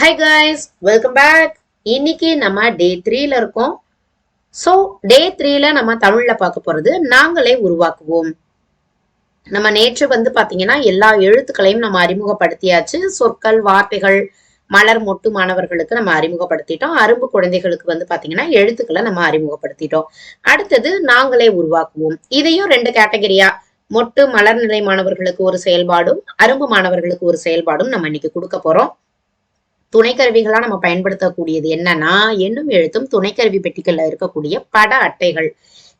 Hi guys welcome back இன்னைக்கு நம்ம டே த்ரீல இருக்கோம். ஸோ டே த்ரீல நம்ம தமிழ்ல பார்க்க போறது நாங்களே உருவாக்குவோம். நம்ம நேற்று வந்து பாத்தீங்கன்னா எல்லா எழுத்துக்களையும் நம்ம அறிமுகப்படுத்தியாச்சு. சொற்கள் வார்த்தைகள் மலர் மொட்டு மாணவர்களுக்கு நம்ம அறிமுகப்படுத்திட்டோம். அரும்பு குழந்தைகளுக்கு வந்து பாத்தீங்கன்னா எழுத்துக்களை நம்ம அறிமுகப்படுத்திட்டோம். அடுத்தது நாங்களே உருவாக்குவோம். இதையும் ரெண்டு கேட்டகரியா மொட்டு மலர் நிலை மாணவர்களுக்கு ஒரு செயல்பாடும் அரும்பு மாணவர்களுக்கு ஒரு செயல்பாடும் நம்ம இன்னைக்கு கொடுக்க போறோம். துணைக்கருவிகளா நம்ம பயன்படுத்தக்கூடியது என்னன்னா எண்ணும் எழுத்தும் துணைக்கருவி பெட்டிகள்ல இருக்கக்கூடிய பட அட்டைகள்.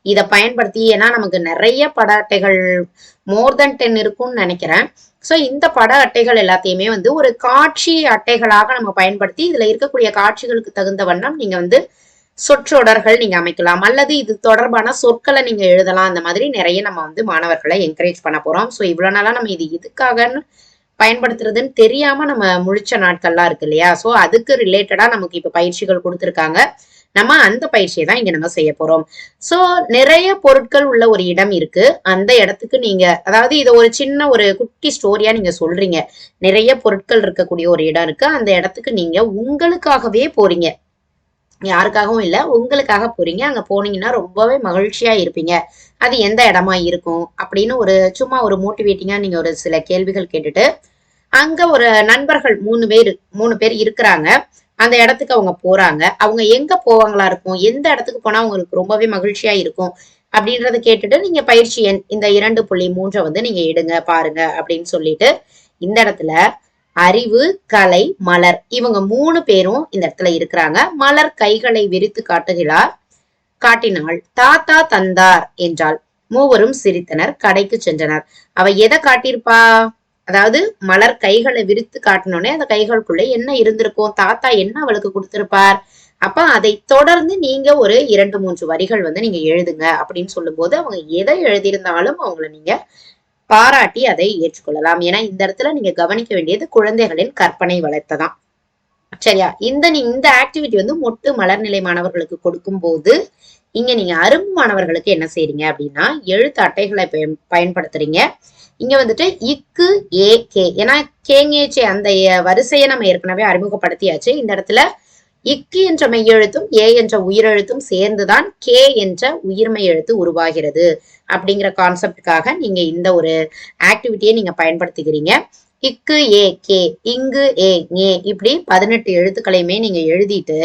இத பயன்படுத்தி ஏன்னா நமக்கு நிறைய பட அட்டைகள் மோர் தென் டென் இருக்கும்னு நினைக்கிறேன். சோ இந்த பட அட்டைகள் எல்லாத்தையுமே வந்து ஒரு காட்சி அட்டைகளாக நம்ம பயன்படுத்தி இதுல இருக்கக்கூடிய காட்சிகளுக்கு தகுந்த வண்ணம் நீங்க வந்து சொற்றொடர்கள் நீங்க அமைக்கலாம். அல்லது இது தொடர்பான சொற்களை நீங்க எழுதலாம். அந்த மாதிரி நிறைய நம்ம வந்து மாணவர்களை என்கரேஜ் பண்ண போறோம். சோ இவ்வளவு நாளா நம்ம இது இதுக்காகன்னு பயன்படுத்துறதுன்னு தெரியாம நம்ம முழிச்ச நாட்கள்லாம் இருக்கு இல்லையா? சோ அதுக்கு ரிலேட்டடா நமக்கு இப்ப பயிற்சிகள் கொடுத்துருக்காங்க. நம்ம அந்த பயிற்சியை தான் இங்க நம்ம செய்ய போறோம். சோ நிறைய பொருட்கள் உள்ள ஒரு இடம் இருக்கு. அந்த இடத்துக்கு நீங்க அதாவது இதை ஒரு சின்ன ஒரு குட்டி ஸ்டோரியா நீங்க சொல்றீங்க. நிறைய பொருட்கள் இருக்கக்கூடிய ஒரு இடம் இருக்கு. அந்த இடத்துக்கு நீங்க உங்களுக்காகவே போறீங்க. யாருக்காகவும் இல்ல உங்களுக்காக போறீங்க. அங்க போனீங்கன்னா ரொம்பவே மகிழ்ச்சியா இருப்பீங்க. அது எந்த இடமா இருக்கும்? அப்படின்னு ஒரு சும்மா ஒரு மோட்டிவேட்டிங்கா நீங்க ஒரு சில கேள்விகள் கேட்டுட்டு அங்க ஒரு நண்பர்கள் மூணு பேர் மூணு பேர் இருக்கிறாங்க. அந்த இடத்துக்கு அவங்க போறாங்க. அவங்க எங்க போவாங்களா இருக்கும்? எந்த இடத்துக்கு போனா அவங்களுக்கு ரொம்பவே மகிழ்ச்சியா இருக்கும்? அப்படின்றத கேட்டுட்டு நீங்க பயிற்சி எண் இந்த இரண்டு புள்ளி மூன்றை வந்து நீங்க எடுங்க பாருங்க அப்படின்னு சொல்லிட்டு இந்த இடத்துல அறிவு கலை மலர் இவங்க மூணு பேரும் இந்த இடத்துல இருக்கிறாங்க. மலர் கைகளை விரித்து காட்டுகிறார். காட்டினாள் தாத்தா தந்தார் என்றால் மூவரும் சிரித்தனர் கடைக்கு சென்றனர். அவ எதை காட்டியிருப்பா? அதாவது மலர் கைகளை விரித்து காட்டினோடனே அந்த கைகளுக்குள்ளே என்ன இருந்திருக்கும் தாத்தா என்ன அவளுக்கு கொடுத்திருப்பார்? அப்ப அதை தொடர்ந்து நீங்க ஒரு இரண்டு மூன்று வரிகள் வந்து நீங்க எழுதுங்க அப்படின்னு சொல்லும்போது அவங்க எதை எழுதியிருந்தாலும் அவங்கள நீங்க பாராட்டி அதை ஏற்றுக்கொள்ளலாம். ஏன்னா இந்த இடத்துல நீங்க கவனிக்க வேண்டியது குழந்தைகளின் கற்பனை வளர்த்ததான். சரியா? இந்த இந்த ஆக்டிவிட்டி வந்து மொட்டு மலர்நிலை மாணவர்களுக்கு கொடுக்கும் போது இங்க நீங்க அரும்பு மாணவர்களுக்கு என்ன செய்றீங்க அப்படின்னா எழுத்து அட்டைகளை பயன்- பயன்படுத்துறீங்க. இங்க வந்துட்டு இக்கு ஏ கே. ஏன்னா கேங்கேச்சே அந்த வரிசையை நம்ம ஏற்கனவே அறிமுகப்படுத்தியாச்சு. இந்த இடத்துல இக்கு என்ற மெய்யெழுத்தும் ஏ என்ற உயிரெழுத்தும் சேர்ந்துதான் கே என்ற உயிர்மெய் எழுத்து உருவாகிறது அப்படிங்கிற கான்செப்டுக்காக நீங்க இந்த ஒரு ஆக்டிவிட்டியை நீங்க பயன்படுத்திக்கிறீங்க. இக்கு ஏ கே இங்கு ஏ ஏ இப்படி பதினெட்டு எழுத்துக்களையுமே நீங்க எழுதிட்டு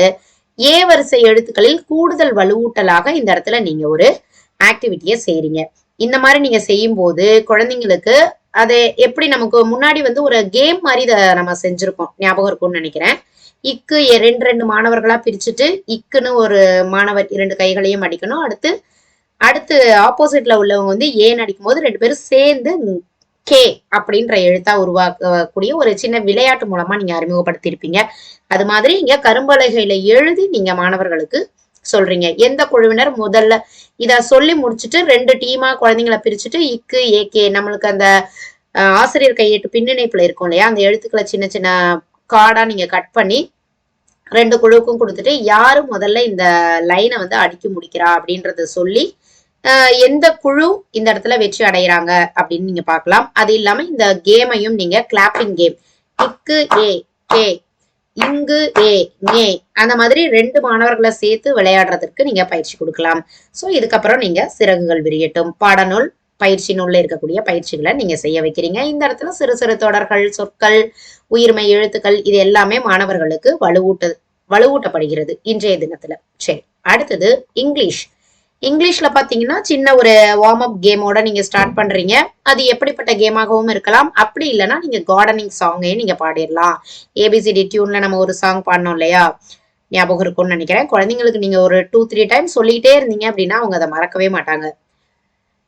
ஏ வரிசை எழுத்துக்களில் கூடுதல் வலுவூட்டலாக இந்த இடத்துல நீங்க ஒரு ஆக்டிவிட்டியை செய்றீங்க. இந்த மாதிரி நீங்க செய்யும் போது குழந்தைங்களுக்கு அதை எப்படி நமக்கு முன்னாடி வந்து ஒரு கேம் மாதிரி இதை நம்ம செஞ்சிருக்கோம். ஞாபகம் இருக்கும்னு நினைக்கிறேன். இக்கு ரெண்டு ரெண்டு மாணவர்களா பிரிச்சுட்டு இக்குன்னு ஒரு மாணவர் இரண்டு கைகளையும் அடிக்கணும். அடுத்து அடுத்து ஆப்போசிட்ல உள்ளவங்க வந்து ஏன் அடிக்கும் போது ரெண்டு பேரும் சேர்ந்து கே அப்படின்ற எழுத்தா உருவாக்கக்கூடிய ஒரு சின்ன விளையாட்டு மூலமா நீங்க அறிமுகப்படுத்தியிருப்பீங்க. அது மாதிரி இங்க கரும்பலகையில எழுதி நீங்க மாணவர்களுக்கு சொல்றீங்க. எந்த குழுவினர் முதல்ல இதை சொல்லி முடிச்சுட்டு ரெண்டு டீமா குழந்தைங்களை பிரிச்சுட்டு இக்கு ஏகே நம்மளுக்கு அந்த ஆசிரியர் கையெட்டு பின்னிணைப்புல இருக்கும் இல்லையா? அந்த எழுத்துக்களை சின்ன சின்ன கார்டா நீங்க கட் பண்ணி ரெண்டு குழுவுக்கும் கொடுத்துட்டு யாரு முதல்ல இந்த லைனை வந்து அடிக்க முடிக்கிறா அப்படின்றத சொல்லி எந்த குழு இந்த இடத்துல வெற்றி அடைகிறாங்க அப்படின்னு நீங்க பார்க்கலாம். அது இல்லாம இந்த கேமையும் நீங்க கிளாப்பிங் கேம் இக்கு ஏ கே இங்கு ஏ ஏ அந்த மாதிரி ரெண்டு மாணவர்களை சேர்த்து விளையாடுறதுக்கு நீங்க பயிற்சி கொடுக்கலாம். ஸோ இதுக்கப்புறம் நீங்க சிறகுகள் விரியட்டும். பாடநூல் பயிற்சி நூல்ல இருக்கக்கூடிய பயிற்சிகளை நீங்க செய்ய வைக்கிறீங்க. இந்த இடத்துல சிறு சிறு தொடர்கள் சொற்கள் உயிர்மை எழுத்துக்கள் இது எல்லாமே மாணவர்களுக்கு வலுவூட்ட வலுவூட்டப்படுகிறது இன்றைய தினத்துல. சரி அடுத்தது இங்கிலீஷ். இங்கிலீஷ்ல பாத்தீங்கன்னா சின்ன ஒரு வார்ம் அப் கேமோட நீங்க ஸ்டார்ட் பண்றீங்க அது எப்படிப்பட்ட கேமாகவும் இருக்கலாம் அப்படி இல்லைன்னா நீங்க கார்டனிங் சாங்கையும் நீங்க பாடிடலாம் ஏபிசிடி டியூன்ல நம்ம ஒரு சாங் பாடினோம் இல்லையா ஞாபகம் இருக்கும்னு நினைக்கிறேன் குழந்தைங்களுக்கு நீங்க ஒரு டூ த்ரீ டைம் சொல்லிட்டே இருந்தீங்க அப்படின்னா அவங்க அதை மறக்கவே மாட்டாங்க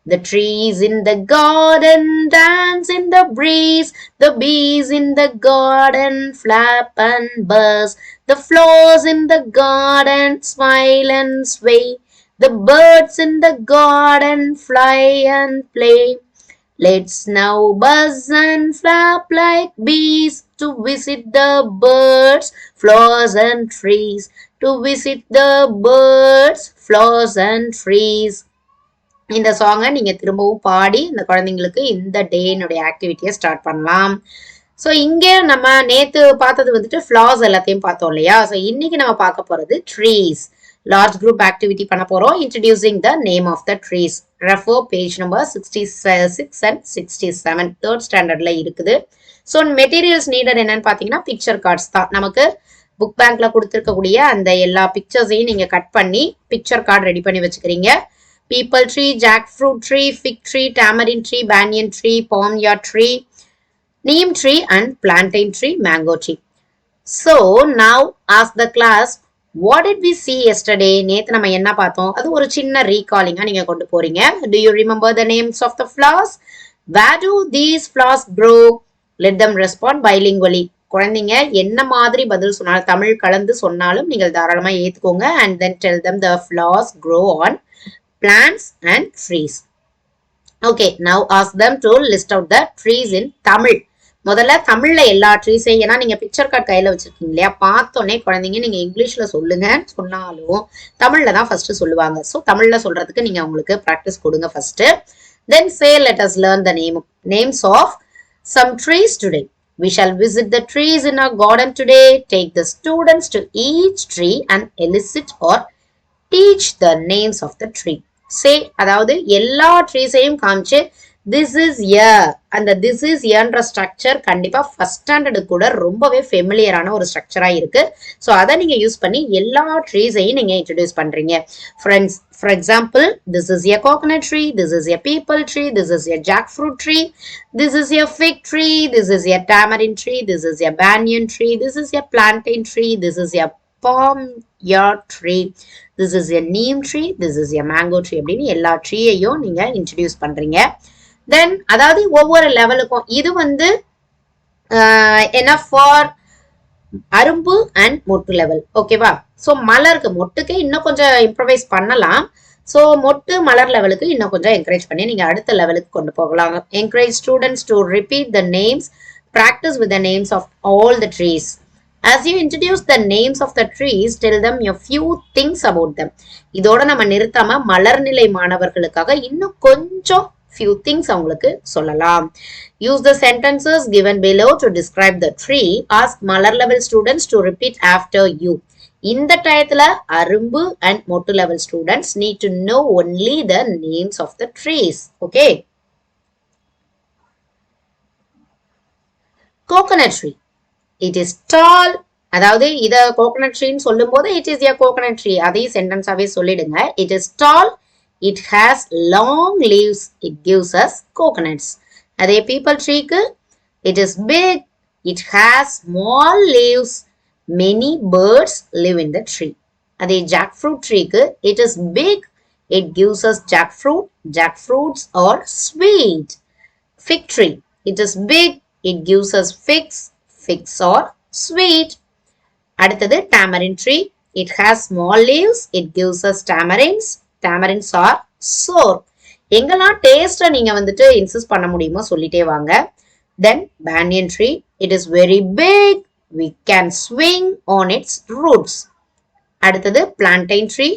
The trees in the garden dance in the breeze. The bees in the garden flap and buzz. The flowers in the garden smile and sway. The birds in the garden fly and play. Let's now buzz and flap like bees to visit the birds, flowers and trees. To visit the birds, flowers and trees. இந்த சாங்கை நீங்கள் திரும்பவும் பாடி இந்த குழந்தைங்களுக்கு இந்த டேனுடைய ஆக்டிவிட்டியை start பண்ணலாம் so இங்கே நம்ம நேற்று பார்த்தது வந்துட்டு ஃப்ளாஸ் எல்லாத்தையும் பார்த்தோம் இல்லையா ஸோ இன்னைக்கு நம்ம பார்க்க போகிறது ட்ரீஸ் லார்ஜ் குரூப் ஆக்டிவிட்டி பண்ண போறோம். Introducing the name of the trees refer page number sixty six and sixty seven third ஸ்டாண்டர்ட்ல இருக்குது. ஸோ மெட்டீரியல்ஸ் நீடட் என்னன்னு பார்த்தீங்கன்னா பிக்சர் கார்ட்ஸ் தான். நமக்கு புக் பேங்க்ல கொடுத்துருக்கக்கூடிய அந்த எல்லா பிக்சர்ஸையும் நீங்க கட் பண்ணி பிக்சர் கார்டு ரெடி பண்ணி வச்சுக்கிறீங்க. Peepal tree jackfruit tree fig tree tamarind tree banyan tree palmyra tree neem tree and plantain tree, mango tree. So now ask the class, what it we see yesterday நேத்து நம்ம என்ன பார்த்தோம் அது ஒரு சின்ன ரீகாலிங்கா நீங்க கொண்டு போறீங்க do you remember the names of the flowers where do these flowers grow let them respond bilingually குழந்தைங்க என்ன மாதிரி பதில் சொன்னாலும் தமிழ் கலந்து சொன்னாலும் நீங்கள் தாராளமா ஏத்துக்கோங்க and then tell them the flowers grow on plants and trees okay now ask them to list out the trees in Tamil முதல்ல தமிழ்ல எல்லா ட்ரீஸையும் ஏன்னா நீங்க பிக்சர் கார்டு கையில வச்சிருக்கீங்க இல்லையா பார்த்தோன்னே குழந்தைங்க நீங்க இங்கிலீஷ்ல சொல்லுங்க சொன்னாலும் தமிழ்ல தான் ஃபர்ஸ்ட் சொல்லுவாங்க ஸோ தமிழ்ல சொல்றதுக்கு நீங்க அவங்களுக்கு ப்ராக்டிஸ் கொடுங்க first then say let us learn the name names of some trees today We shall visit the trees in our garden today. Take the students to each tree and elicit or teach the names of the tree. Say அதாவது எல்லா ட்ரீஸையும் காமிச்சு this is a அந்த this is ஏன்ற structure கண்டிப்பா first standard கூட ரொம்பவே ஃபெமிலியரான ஒரு ஸ்ட்ரக்சரா இருக்கு ஸோ அதை நீங்க யூஸ் பண்ணி எல்லா ட்ரீஸையும் நீங்க இன்ட்ரடியூஸ் பண்றீங்க friends for example this is a coconut tree this is a peepal tree this is a jackfruit tree this is a fig tree this is a tamarind tree this is a banyan tree this is a plantain tree this is a palmyra tree this is a neem tree this is a mango tree அப்படின்னு எல்லா ட்ரீயையும் நீங்க introduce பண்றீங்க தென் அதாவது ஒவ்வொரு லெவலுக்கும் இது வந்து என்ன for அரும்பு அண்ட் மொட்டு லெவல் ஓகேவா ஸோ மலருக்கு மொட்டுக்கு இன்னும் கொஞ்சம் இம்ப்ரவைஸ் பண்ணலாம். ஸோ மொட்டு மலர் லெவலுக்கு இன்னும் கொஞ்சம் என்கரேஜ் பண்ணி நீங்கள் அடுத்த லெவலுக்கு கொண்டு போகலாம். Encourage students to repeat the names practice with the names of all the trees as you introduce the names of the trees tell them a few things about them. இதோட நம்ம நிறுத்தாம மலர்நிலை மாணவர்களுக்காக இன்னும் கொஞ்சம் few things அவங்களுக்கு சொல்லலாம். Use the sentences given below to describe the tree. Ask Malar level students to repeat after you. இந்த டயத்துல Arumbu and Mottu level students need to know only the names of the trees okay coconut tree it is tall அதாவது இத coconut ட்ரீன்னு சொல்லும் போது it is a coconut tree அதையும் சென்டென்ஸாவே சொல்லிடுங்க. It is tall it has long leaves it gives us coconuts அதே peepal ட்ரீக்கு it is big it has small leaves many birds live in the tree அதே jackfruit ட்ரீக்கு it is big it gives us jackfruit jackfruits are sweet fig tree it is big it gives us figs figs or sweet. அடுத்தது tamarind tree. It has small leaves. It gives us tamarins. Tamarins are sour எங்கெல்லாம் டேஸ்ட்டை நீங்கள் வந்துட்டு insist பண்ண முடியுமோ சொல்லிட்டே வாங்க. Then banyan tree it is very big we can swing on its roots அடுத்தது plantain tree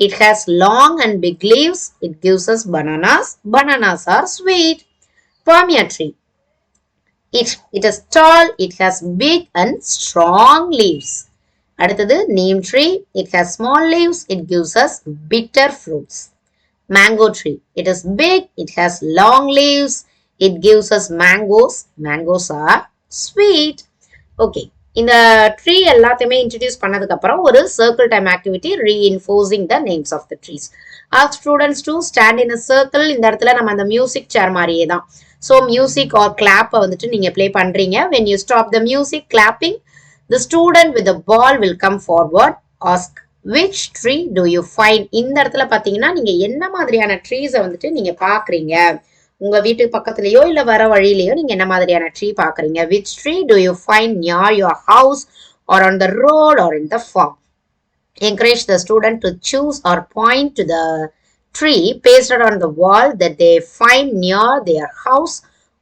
it has long and big leaves it gives us bananas bananas are sweet palmyra tree It, it is tall it has big and strong leaves அடுத்தது neem tree it has small leaves it gives us bitter fruits mango tree it is big it has long leaves it gives us mangoes mangoes are sweet okay இந்த tree எல்லாத்தையுமே introduce பண்ணதுக்கு அப்புறம் ஒரு circle time activity reinforcing the names of the trees are students to stand in a circle இந்த இடத்துல நம்ம அந்த music சேர் மாதிரியே தான். ஸோ மியூசிக் ஆர் கிளாப்பை வந்துட்டு நீங்கள் ப்ளே பண்ணுறீங்க when you stop the music clapping The student with the ball will come forward, ask which tree do you find இந்த இடத்துல பாத்தீங்கன்னா நீங்க என்ன மாதிரியான ட்ரீஸை வந்துட்டு நீங்க பாக்குறீங்க உங்க வீட்டு பக்கத்துலயோ இல்ல வர வழியிலயோ நீங்க என்ன மாதிரியான ட்ரீ பாக்குறீங்க which tree do you find near your house or on the road or in the farm encourage the student to choose or point to the tree pasted on the wall that they find near their house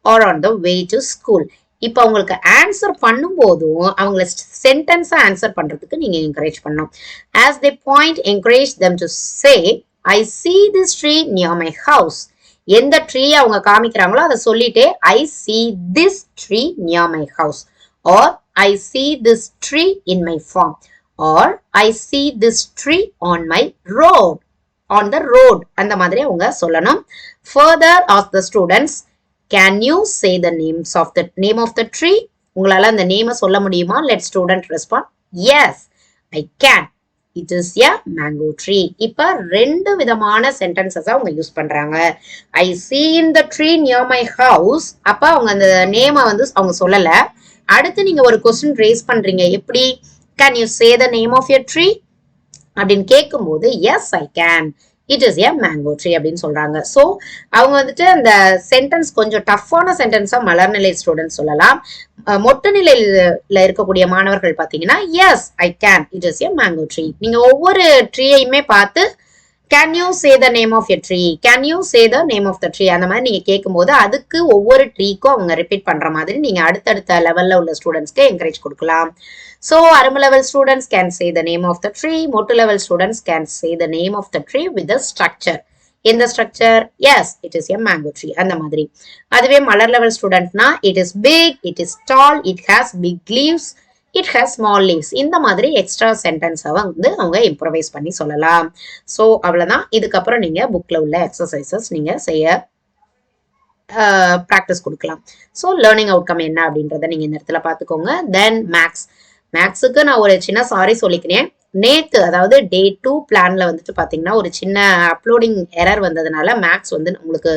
or on the way to school. இப்போ அவங்களுக்கு answer பண்ணும்போதும் அவங்கள சென்டென்ஸாக answer பண்றதுக்கு நீங்க encourage பண்ணணும். As they point encourage them to say I see this tree near my house எந்த tree அவங்க காமிக்கிறாங்களோ அதை சொல்லிட்டே I see this tree near my house or I see this tree in my farm or I see this tree on my road on the road அந்த மாதிரி அவங்க சொல்லணும். Further of the students can you say the names of the name of the tree உங்களால் அந்த நேமை சொல்ல முடியுமா? Let student respond yes I can it is a mango tree இப்போ ரெண்டு விதமான சென்டென்சஸ் அவங்க யூஸ் பண்ணுறாங்க I see in the tree near my house அப்போ அவங்க அந்த நேமை வந்து அவங்க சொல்லலை. அடுத்து நீங்கள் ஒரு கொஸ்டின் ரேஸ் பண்ணுறீங்க எப்படி? Can you say the name of your tree அப்படின்னு கேட்கும்போது yes I can it is a mango tree அப்படின்னு சொல்றாங்க. ஸோ அவங்க வந்துட்டு அந்த சென்டென்ஸ் கொஞ்சம் டஃப்பான சென்டென்ஸா மலர்நிலை ஸ்டூடெண்ட் சொல்லலாம். அஹ் மொட்டு நிலையில இருக்கக்கூடிய மாணவர்கள் பாத்தீங்கன்னா yes I can it is a mango tree நீங்க ஒவ்வொரு ட்ரீயையுமே பார்த்து can you say the name of a tree can you say the name of the tree அந்த மாதிரி நீங்க கேட்கும்போது அதுக்கு ஒவ்வொரு ட்ரீக்கும் அவங்க ரிப்பீட் பண்ற மாதிரி நீங்க அடுத்தடுத்த லெவல்ல உள்ள ஸ்டூடெண்ட்ஸ்க்கு என்கரேஜ் கொடுக்கலாம். ஸோ அரும்பு level students can say the name of the tree மொட்டு level students can say the name of the tree with the structure எந்த structure yes it is a mango tree அந்த மாதிரி. அதுவே மலர் level ஸ்டூடெண்ட்னா it is big it is tall it has big leaves it has small leaves இந்த மாதிரி extra சென்டென்ஸை வந்து அவங்க இம்ப்ரவைஸ் பண்ணி சொல்லலாம். ஸோ அவ்வளோதான் இதுக்கப்புறம் நீங்கள் புக்கில் உள்ள எக்ஸசைசஸ் நீங்கள் செய்ய ப்ராக்டிஸ் கொடுக்கலாம். ஸோ லேர்னிங் அவுட்கம் என்ன அப்படின்றத நீங்கள் இந்த இடத்துல பார்த்துக்கோங்க. தென் மேக்ஸ் மேக்ஸுக்கு நான் ஒரு சின்ன சாரி சொல்லிக்கிறேன். நேத்து அதாவது டே டூ பிளான்ல வந்துட்டு பாத்தீங்கன்னா ஒரு சின்ன அப்லோடிங் எரர் வந்ததுனால மேக்ஸ் வந்து உங்களுக்கு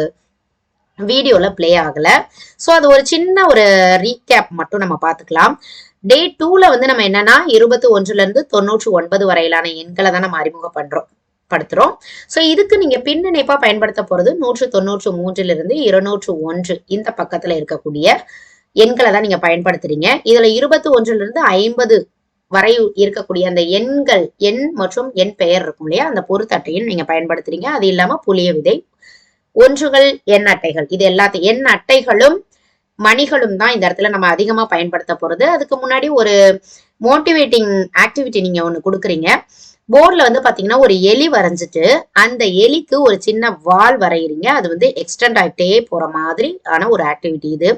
வீடியோல ப்ளே ஆகல. ஸோ அது ஒரு சின்ன ஒரு ரீகேப் மட்டும் நம்ம பார்த்துக்கலாம் டே டூல வந்து நம்ம என்னன்னா இருபத்தி ஒன்றுல இருந்து தொண்ணூற்று ஒன்பது வரையிலான எண்களை தான் நம்ம அறிமுகம் பண்றோம் படுத்துறோம். ஸோ இதுக்கு நீங்க பின்னணிப்பா பயன்படுத்த போறது நூற்று தொண்ணூற்று மூன்றுல இருந்து இருநூற்று ஒன்று இந்த பக்கத்துல இருக்கக்கூடிய எண்களை தான் நீங்க பயன்படுத்துறீங்க. இதுல இருபத்தி ஒன்றுல இருந்து ஐம்பது வரை இருக்கக்கூடிய அந்த எண்கள் எண் மற்றும் எண் பெயர் இருக்கும் இல்லையா? அந்த பொருத்தட்டையும் நீங்க பயன்படுத்துறீங்க. அது இல்லாம புளிய விதை ஒன்றுகள் எண் அட்டைகள். இது எல்லாத்தையும் எண் அட்டைகளும் மணிகளும் தான் இந்த இடத்துல நம்ம அதிகமா பயன்படுத்த போறது. அதுக்கு முன்னாடி ஒரு மோட்டிவேட்டிங் ஆக்டிவிட்டி நீங்க ஒண்ணு கொடுக்குறீங்க. போர்டில் வந்து பாத்தீங்கன்னா ஒரு எலி வரைஞ்சிட்டு அந்த எலிக்கு ஒரு சின்ன வால் வரைகிறீங்க அது வந்து எக்ஸ்டெண்ட் ஆகிட்டே போற மாதிரி ஆன ஒரு ஆக்டிவிட்டி இது.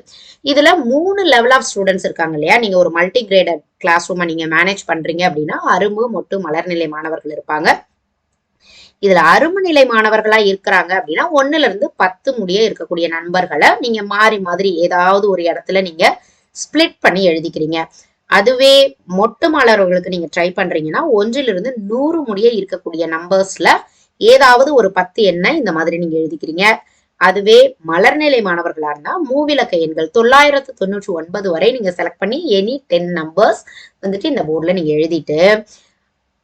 இதுல மூணு லெவல் ஆஃப் ஸ்டூடெண்ட்ஸ் இருக்காங்க இல்லையா? நீங்க ஒரு மல்டி கிரேடட் கிளாஸ் ரூமை நீங்க மேனேஜ் பண்றீங்க அப்படின்னா அரும்பு மொட்டு மலர்நிலை மாணவர்கள் இருப்பாங்க. இதுல அரும்பு நிலை மாணவர்களா இருக்கிறாங்க அப்படின்னா ஒண்ணுல இருந்து பத்து முடிய இருக்கக்கூடிய நண்பர்களை நீங்க மாறி மாதிரி ஏதாவது ஒரு இடத்துல நீங்க ஸ்பிளிட் பண்ணி எழுதிக்கிறீங்க. அதுவே மொட்டு மாலர்களுக்கு நீங்க ட்ரை பண்றீங்கன்னா ஒன்றிலிருந்து நூறு முடிய இருக்கக்கூடிய நம்பர்ஸ்ல ஏதாவது ஒரு பத்து எண்ணை இந்த மாதிரி நீங்க எழுதிக்கிறீங்க. அதுவே மலர்நிலை மாணவர்களா இருந்தா மூவிலக்க எண்கள் தொள்ளாயிரத்து தொண்ணூற்றி ஒன்பது வரை நீங்க செலக்ட் பண்ணி எனி டென் நம்பர்ஸ் வந்துட்டு இந்த போர்டில் நீங்க எழுதிட்டு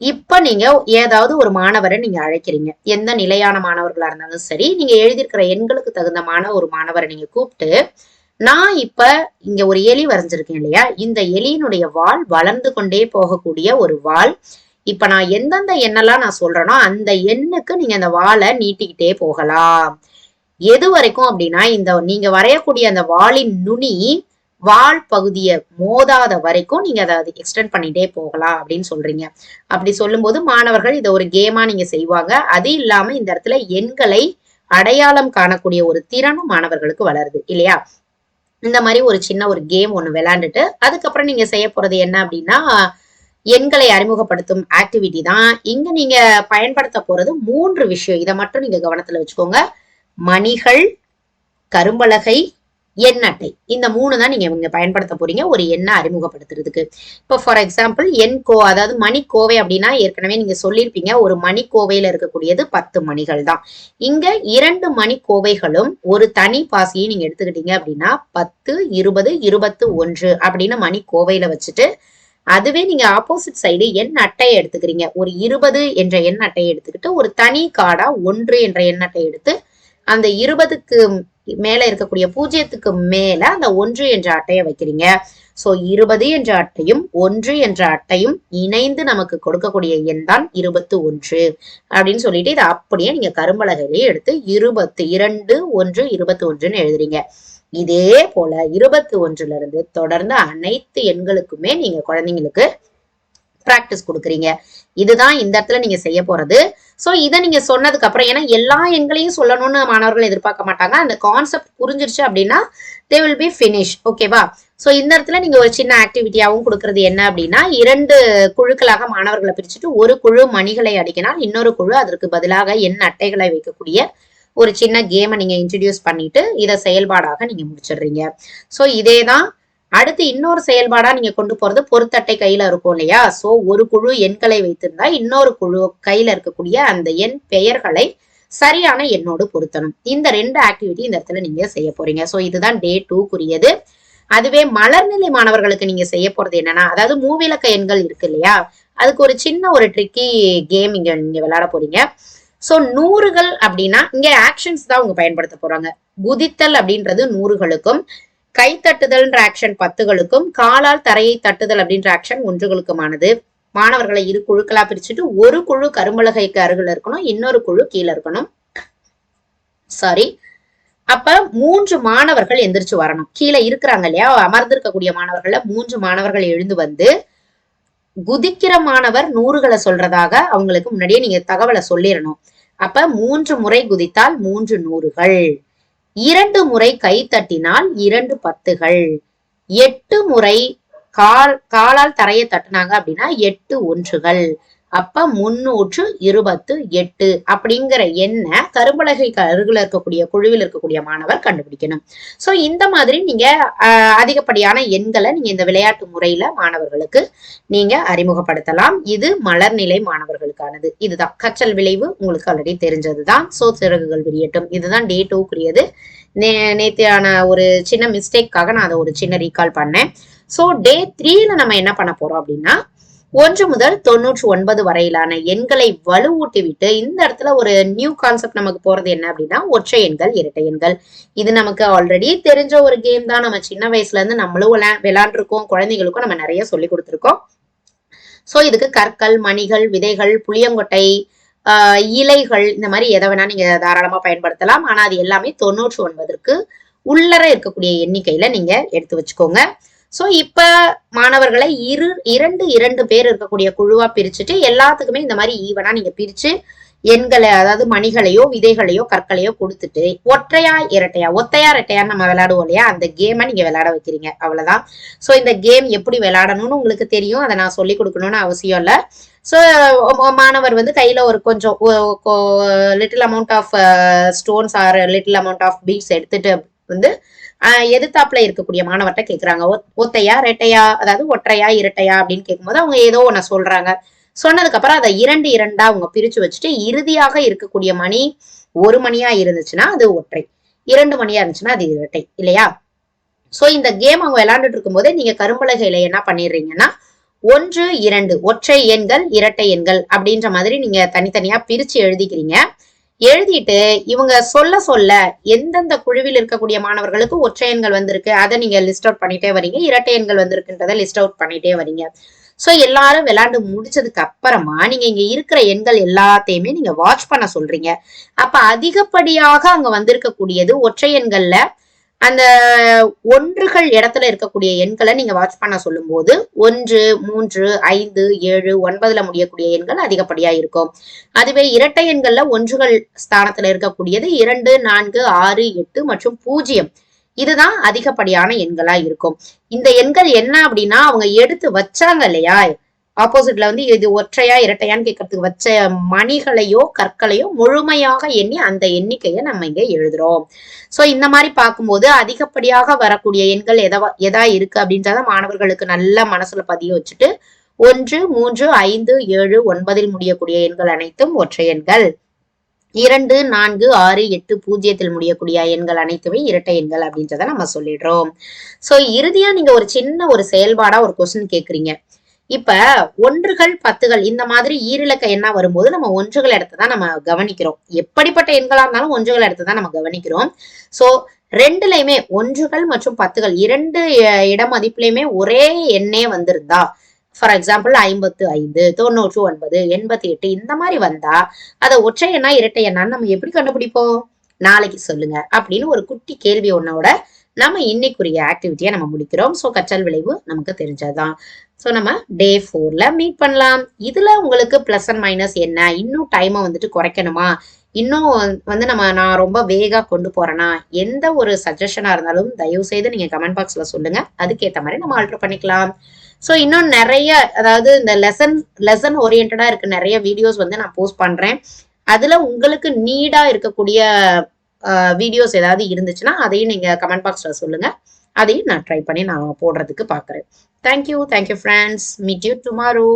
இப்ப நீங்க ஏதாவது ஒரு மாணவரை நீங்க அழைக்கிறீங்க. எந்த நிலையான மாணவர்களா இருந்தாலும் சரி நீங்க எழுதியிருக்கிற எண்களுக்கு தகுந்தமான ஒரு மாணவரை நீங்க கூப்பிட்டு நான் இப்ப இங்க ஒரு எலி வரைஞ்சிருக்கேன் இல்லையா? இந்த எலியினுடைய வால் வளர்ந்து கொண்டே போகக்கூடிய ஒரு வால். இப்ப நான் எந்தெந்த எண்ணெல்லாம் நான் சொல்றேனோ அந்த எண்ணுக்கு நீங்க அந்த வாலை நீட்டிக்கிட்டே போகலாம். எது வரைக்கும் அப்படின்னா இந்த நீங்க வரையக்கூடிய அந்த வாளின் நுனி வால் பகுதியை மோதாத வரைக்கும் நீங்க அதை எக்ஸ்டெண்ட் பண்ணிட்டே போகலாம் அப்படின்னு சொல்றீங்க. அப்படி சொல்லும்போது மாணவர்கள் இதை ஒரு கேமா நீங்க செய்வாங்க. அது இல்லாம இந்த இடத்துல எண்களை அடையாளம் காணக்கூடிய ஒரு திறனும் மாணவர்களுக்கு வளருது இல்லையா? இந்த மாதிரி ஒரு சின்ன ஒரு கேம் ஒன்று விளையாண்டுட்டு அதுக்கப்புறம் நீங்க செய்ய போறது என்ன அப்படின்னா எண்களை அறிமுகப்படுத்தும் ஆக்டிவிட்டி தான். இங்க நீங்க பயன்படுத்த போறது மூன்று விஷயம். இதை மட்டும் நீங்க கவனத்துல வச்சுக்கோங்க. மணிகள் கரும்பலகை எண் அட்டை இந்த மூணு தான் நீங்க இங்க பயன்படுத்த போறீங்க. ஒரு எண்ணை அறிமுகப்படுத்துறதுக்கு. இப்போ ஃபார் எக்ஸாம்பிள் எண் கோ அதாவது மணிக்கோவை அப்படின்னா ஏற்கனவே நீங்க சொல்லியிருப்பீங்க. ஒரு மணிக்கோவையில இருக்கக்கூடியது பத்து மணிகள் தான். இங்க இரண்டு மணிக்கோவைகளும் ஒரு தனி பாசியை நீங்க எடுத்துக்கிட்டீங்க அப்படின்னா பத்து இருபது இருபத்து ஒன்று அப்படின்னு மணிக்கோவையில வச்சுட்டு அதுவே நீங்க ஆப்போசிட் சைடு எண் அட்டையை எடுத்துக்கிறீங்க. ஒரு இருபது என்ற எண் அட்டையை எடுத்துக்கிட்டு ஒரு தனி காடா ஒன்று என்ற எண் அட்டையை எடுத்து அந்த இருபதுக்கு மேல இருக்கக்கூடிய பூஜ்ஜியத்துக்கு மேல அந்த ஒன்று என்ற அட்டையை வைக்கிறீங்க. சோ இருபது என்ற அட்டையும் ஒன்று என்ற அட்டையும் இணைந்து நமக்கு கொடுக்கக்கூடிய எண் தான் இருபத்து ஒன்று அப்படின்னு சொல்லிட்டு இதை அப்படியே நீங்க கரும்பலகையிலேயே எடுத்து இருபத்து இரண்டு ஒன்று இருபத்தி ஒன்றுன்னு எழுதுறீங்க. இதே போல இருபத்தி ஒன்றுல இருந்து தொடர்ந்து அனைத்து எண்களுக்குமே நீங்க குழந்தைங்களுக்கு ப்ராக்டிஸ் கொடுக்குறீங்க. இதுதான் இந்த இடத்துல நீங்க செய்ய போறது. ஸோ இதை நீங்க சொன்னதுக்கு அப்புறம் ஏன்னா எல்லா எண்களையும் சொல்லணும்னு மாணவர்கள் எதிர்பார்க்க மாட்டாங்க. அந்த கான்செப்ட் புரிஞ்சிருச்சு அப்படின்னா தே வில் பி ஃபினிஷ் ஓகேவா ஸோ இந்த இடத்துல நீங்க ஒரு சின்ன ஆக்டிவிட்டியாவும் கொடுக்கறது என்ன அப்படின்னா இரண்டு குழுக்களாக மாணவர்களை பிரிச்சுட்டு ஒரு குழு மணிகளை அடிக்கினால் இன்னொரு குழு அதற்கு பதிலாக எண் அட்டைகளை வைக்கக்கூடிய ஒரு சின்ன கேமை நீங்க இன்ட்ரடியூஸ் பண்ணிட்டு இதை செயல்பாடாக நீங்க முடிச்சிடுறீங்க. ஸோ இதே தான் அடுத்து இன்னொரு செயல்பாடா நீங்க கொண்டு போறது பொருத்தட்டை கையில இருக்கும் இல்லையா? சோ ஒரு குழு எண்களை வைத்திருந்தா இன்னொரு குழு கையில இருக்கக்கூடிய அந்த எண் பெயர்களை சரியான எண்ணோடு பொருத்தணும். இந்த ரெண்டு ஆக்டிவிட்டி இந்த இடத்துல நீங்க செய்ய போறீங்க. சோ இதுதான் டே டூக்குரியது அதுவே மலர்நிலை மாணவர்களுக்கு நீங்க செய்ய போறது என்னன்னா அதாவது மூவிலக்க எண்கள் இருக்கு இல்லையா? அதுக்கு ஒரு சின்ன ஒரு ட்ரிக்கி கேம் இங்க நீங்க விளையாட போறீங்க. சோ நூறுகள் அப்படின்னா இங்க ஆக்ஷன்ஸ் தான் அவங்க பயன்படுத்த போறாங்க. குதித்தல் அப்படின்றது நூறுகளுக்கும் கை தட்டுதல்ன்ற ஆக்ஷன் பத்துகளுக்கும் காலால் தரையை தட்டுதல் அப்படின்ற ஆக்ஷன் ஒன்றுகளுக்குமானது. மாணவர்களை இரு குழுக்களா பிரிச்சுட்டு ஒரு குழு கரும்பலகைக்கு அருகில் இருக்கணும் இன்னொரு குழு கீழே இருக்கணும். சாரி அப்ப மூன்று மாணவர்கள் எந்திரிச்சு வரணும். கீழே இருக்கிறாங்க இல்லையா? அமர்ந்திருக்கக்கூடிய மாணவர்கள்ல மூன்று மாணவர்கள் எழுந்து வந்து குதிக்கிற மாணவர் நூறுகளை சொல்றதாக அவங்களுக்கு முன்னாடியே நீங்க தகவலை சொல்லிடணும். அப்ப மூன்று முறை குதித்தால் மூன்று நூறுகள். இரண்டு முறை கை தட்டினால் இரண்டு பத்துகள். எட்டு முறை கால் காலால் தரையை தட்டினாங்க அப்படின்னா எட்டு ஒன்றுகள். அப்ப முன்னூற்று இருபத்து எட்டு அப்படிங்கிற எண்ணை கரும்பலகைக்கு அருகில் இருக்கக்கூடிய குழுவில் இருக்கக்கூடிய மாணவர் கண்டுபிடிக்கணும். சோ இந்த மாதிரி நீங்க அஹ், அதிகப்படியான எண்களை நீங்க இந்த விளையாட்டு முறையில மாணவர்களுக்கு நீங்க அறிமுகப்படுத்தலாம். இது மலர்நிலை மாணவர்களுக்கானது. இதுதான். கச்சல் விளைவு உங்களுக்கு ஆல்ரெடி தெரிஞ்சதுதான். சோ சிறகுகள் விரியட்டும். இதுதான் டே டூக்குரியது நே நேத்தியான ஒரு சின்ன மிஸ்டேக்காக நான் அதை ஒரு சின்ன ரீகால் பண்ணேன். ஸோ டே த்ரீல நம்ம என்ன பண்ண போறோம் அப்படின்னா ஒன்று முதல் தொண்ணூற்று ஒன்பது வரையிலான எண்களை வலுவூட்டி விட்டு இந்த இடத்துல ஒரு நியூ கான்செப்ட் நமக்கு போறது என்ன அப்படின்னா ஒற்றை எண்கள் இரட்டை எண்கள். இது நமக்கு ஆல்ரெடி தெரிஞ்ச ஒரு கேம் தான். நம்ம சின்ன வயசுல இருந்து நம்மளும் விளா விளையாண்டுருக்கோம் குழந்தைகளுக்கும் நம்ம நிறைய சொல்லி கொடுத்துருக்கோம். சோ இதுக்கு கற்கள் மணிகள் விதைகள் புளியங்கொட்டை ஆஹ் இலைகள் இந்த மாதிரி எதை வேணா நீங்க தாராளமா பயன்படுத்தலாம். ஆனா அது எல்லாமே தொண்ணூற்று ஒன்பதற்கு உள்ளர இருக்கக்கூடிய எண்ணிக்கையில நீங்க எடுத்து வச்சுக்கோங்க. சோ இப்ப மாணவர்களை இரு இரண்டு இரண்டு பேர் இருக்கக்கூடிய குழுவா பிரிச்சுட்டு எல்லாத்துக்குமே இந்த மாதிரி ஈவனா நீங்க பிரிச்சு எண்களை அதாவது மணிகளையோ விதைகளையோ கற்களையோ கொடுத்துட்டு ஒற்றையா இரட்டையா ஒத்தையா இரட்டையா நம்ம விளையாடுவோம் இல்லையா? அந்த கேமை நீங்க விளையாட வைக்கிறீங்க. அவ்வளவுதான். சோ இந்த கேம் எப்படி விளையாடணும்னு உங்களுக்கு தெரியும். அதை நான் சொல்லி கொடுக்கணும்னு அவசியம் இல்ல. ஸோ மாணவர் வந்து கையில ஒரு கொஞ்சம் little amount of stones or little amount of beads எடுத்துட்டு வந்து எதிர்த்தாப்புல இருக்கக்கூடிய மாணவர்கிட்ட கேக்குறாங்க. ஒத்தையா ரெட்டையா அதாவது ஒற்றையா இரட்டையா அப்படின்னு கேட்கும்போது அவங்க ஏதோ ஒண்ண சொல்றாங்க. சொன்னதுக்கு அப்புறம் அதை இரண்டு இரண்டா அவங்க பிரிச்சு வச்சுட்டு இறுதியாக இருக்கக்கூடிய மணி ஒரு மணியா இருந்துச்சுன்னா அது ஒற்றை. இரண்டு மணியா இருந்துச்சுன்னா அது இரட்டை. இல்லையா? சோ இந்த கேம் அவங்க விளையாண்டுட்டு இருக்கும்போதே நீங்க கரும்பலகையில என்ன பண்ணிடுறீங்கன்னா ஒன்று இரண்டு ஒற்றை எண்கள் இரட்டை எண்கள் அப்படின்ற மாதிரி நீங்க தனித்தனியா பிரிச்சு எழுதிக்கிறீங்க. எழுதிட்டு இவங்க சொல்ல சொல்ல எந்தெந்த குழுவில் இருக்கக்கூடிய மாணவர்களுக்கு ஒற்றையன்கள் வந்திருக்கு அதை நீங்க லிஸ்ட் அவுட் பண்ணிட்டே வரீங்க இரட்டையன்கள் வந்திருக்குன்றதை லிஸ்ட் அவுட் பண்ணிட்டே வரீங்க. சோ எல்லாரும் விளையாண்டு முடிச்சதுக்கு அப்புறமா நீங்க இங்க இருக்கிற எண்கள் எல்லாத்தையுமே நீங்க வாட்ச் பண்ண சொல்றீங்க. அப்ப அதிகப்படியாக அங்க வந்திருக்கக்கூடியது ஒற்றையன்கள்ல அந்த ஒன்றுகள் இடத்துல இருக்கக்கூடிய எண்களை நீங்க வாட்ச் பண்ண சொல்லும் போது ஒன்று மூன்று ஐந்து ஏழு ஒன்பதுல முடியக்கூடிய எண்கள் அதிகப்படியா இருக்கும். அதுவே இரட்டை எண்கள்ல ஒன்றுகள் ஸ்தானத்துல இருக்கக்கூடியது இரண்டு நான்கு ஆறு எட்டு மற்றும் பூஜ்ஜியம். இதுதான் அதிகப்படியான எண்களா இருக்கும். இந்த எண்கள் என்ன அப்படின்னா அவங்க எடுத்து வச்சாங்க இல்லையா? ஆப்போசிட்ல வந்து இது ஒற்றையா இரட்டையான்னு கேட்கறதுக்கு வச்ச மணிகளையோ கற்களையோ முழுமையாக எண்ணி அந்த எண்ணிக்கையை நம்ம இங்க எழுதுறோம். சோ இந்த மாதிரி பார்க்கும்போது அதிகப்படியாக வரக்கூடிய எண்கள் எதா எதா இருக்கு அப்படின்றத மாணவர்களுக்கு நல்ல மனசுல பதிய வச்சுட்டு ஒன்று மூன்று ஐந்து ஏழு ஒன்பதில் முடியக்கூடிய எண்கள் அனைத்தும் ஒற்றை எண்கள். இரண்டு நான்கு ஆறு எட்டு பூஜ்ஜியத்தில் முடியக்கூடிய எண்கள் அனைத்துமே இரட்டை எண்கள் அப்படின்றத நம்ம சொல்லிடுறோம். சோ இறுதியா நீங்க ஒரு சின்ன ஒரு செயல்பாடா ஒரு கொஸ்டின் கேக்குறீங்க. இப்ப ஒன்றுகள் பத்துகள் இந்த மாதிரி ஈரிலக்க எண்ணா வரும்போது நம்ம ஒன்றுகள் இடத்தை தான் நம்ம கவனிக்கிறோம். எப்படிப்பட்ட எண்களா இருந்தாலும் ஒன்றுகள் இடத்தை தான் நம்ம கவனிக்கிறோம். சோ ரெண்டுலயுமே ஒன்றுகள் மற்றும் பத்துகள் இரண்டு இட மதிப்புலயுமே ஒரே எண்ணே வந்திருந்தா ஃபார் எக்ஸாம்பிள் ஐம்பத்து ஐந்து தொண்ணூற்று ஒன்பது எண்பத்தி எட்டு இந்த மாதிரி வந்தா அதை ஒற்றை எண்ணா இரட்டை எண்ணான்னு நம்ம எப்படி கண்டுபிடிப்போம்? நாளைக்கு சொல்லுங்க அப்படின்னு ஒரு குட்டி கேள்வி ஒன்னோட நம்ம இன்னைக்குரிய ஆக்டிவிட்டியை நம்ம முடிக்கிறோம். ஸோ கற்றல் விளைவு நமக்கு தெரிஞ்சதுதான். ஸோ நம்ம டே ஃபோர்ல மீட் பண்ணலாம். இதுல உங்களுக்கு ப்ளஸ் அண்ட் மைனஸ் என்ன? இன்னும் டைமை வந்துட்டு குறைக்கணுமா? இன்னும் வந்து நம்ம நான் ரொம்ப வேகா கொண்டு போகிறேன்னா எந்த ஒரு சஜஷனா இருந்தாலும் தயவு செய்து நீங்க கமெண்ட் பாக்ஸ்ல சொல்லுங்க. அதுக்கேற்ற மாதிரி நம்ம ஆல்டர் பண்ணிக்கலாம். ஸோ இன்னும் நிறைய அதாவது இந்த லெசன் லெசன் ஓரியன்டா இருக்க நிறைய வீடியோஸ் வந்து நான் போஸ்ட் பண்றேன். அதுல உங்களுக்கு நீடா இருக்கக்கூடிய வீடியோஸ் ஏதாவது இருந்துச்சுன்னா அதையும் நீங்கள் கமெண்ட் பாக்ஸில் சொல்லுங்கள் அதையும் நான் ட்ரை பண்ணி நான் போடுறதுக்கு பார்க்குறேன் thank you thank you friends meet you tomorrow